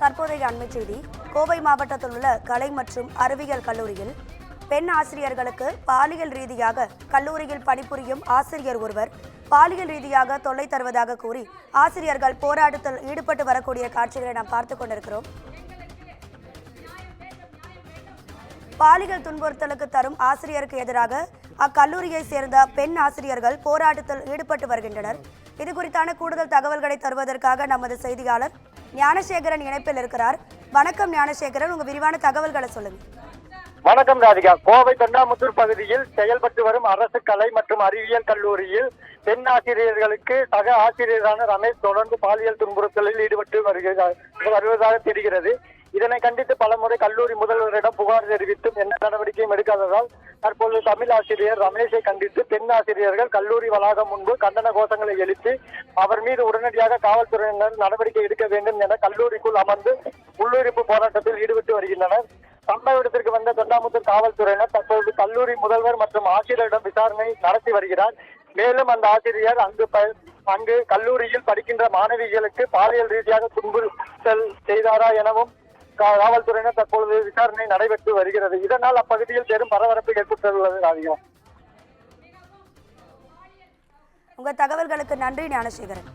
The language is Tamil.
தற்போதைய அண்மைச் செய்தி கோவை மாவட்டத்தில் உள்ள கலை மற்றும் அறிவியல் கல்லூரியில் பெண் ஆசிரியர்களுக்கு பாலியல் ரீதியாக கல்லூரியில் பணிபுரியும் ஆசிரியர் ஒருவர் பாலியல் ரீதியாக தொல்லை தருவதாக கூறி ஆசிரியர்கள் போராட்டத்தில் ஈடுபட்டு வரக்கூடிய காட்சிகளை நாம் பார்த்து கொண்டிருக்கிறோம். பாலியல் துன்புறுத்தலுக்கு தரும் ஆசிரியருக்கு எதிராக அக்கல்லூரியை சேர்ந்த பெண் ஆசிரியர்கள் போராட்டத்தில் ஈடுபட்டு வருகின்றனர். இது குறித்தான கூடுதல் தகவல்களை தருவதற்காக நமது செய்தியாளர் ஞானசேகரன் இணைப்பில் இருக்கிறார். வணக்கம் ஞானசேகரன் உங்க விரிவான தகவல்களை சொல்லுங்க. வணக்கம் ராதிகா. கோவை தொண்டாமுத்தூர் பகுதியில் செயல்பட்டு வரும் அரசு கலை மற்றும் அறிவியல் கல்லூரியில் பெண் ஆசிரியர்களுக்கு சக ஆசிரியரான ரமேஷ் தொடர்ந்து பாலியல் துன்புறுத்தலில் ஈடுபட்டு வருகிறார். வருவதாக தெரிகிறது. இதனை கண்டித்து பலமுறை கல்லூரி முதல்வரிடம் புகார் தெரிவித்தும் எந்த நடவடிக்கையும் எடுக்காததால் தற்போது தமிழ் ஆசிரியர் ரமேஷை கண்டித்து பெண் ஆசிரியர்கள் கல்லூரி வளாகம் முன்பு கண்டன கோஷங்களை எழுப்பி அவர் மீது உடனடியாக காவல்துறையினர் நடவடிக்கை எடுக்க வேண்டும் என கல்லூரிக்குள் அமர்ந்து உள்ளுரிப்பு போராட்டத்தில் ஈடுபட்டு வருகின்றனர். சம்பவ இடத்திற்கு வந்த தொண்டாமுத்தூர் காவல்துறையினர் தற்போது கல்லூரி முதல்வர் மற்றும் ஆசிரியரிடம் விசாரணை நடத்தி வருகிறார். மேலும் அந்த ஆசிரியர் அங்கு அங்கு கல்லூரியில் படிக்கின்ற மாணவிகளுக்கு பாலியல் ரீதியாக துன்புறுத்தல் செய்தாரா எனவும் காவல்துறையினர் தற்பொழுது விசாரணை நடைபெற்று வருகிறது. இதனால் அப்பகுதியில் பெரும் பரபரப்பு ஏற்பட்டுள்ளது ராதிகா உங்க தகவல்களுக்கு நன்றி ஞானசேகரன்.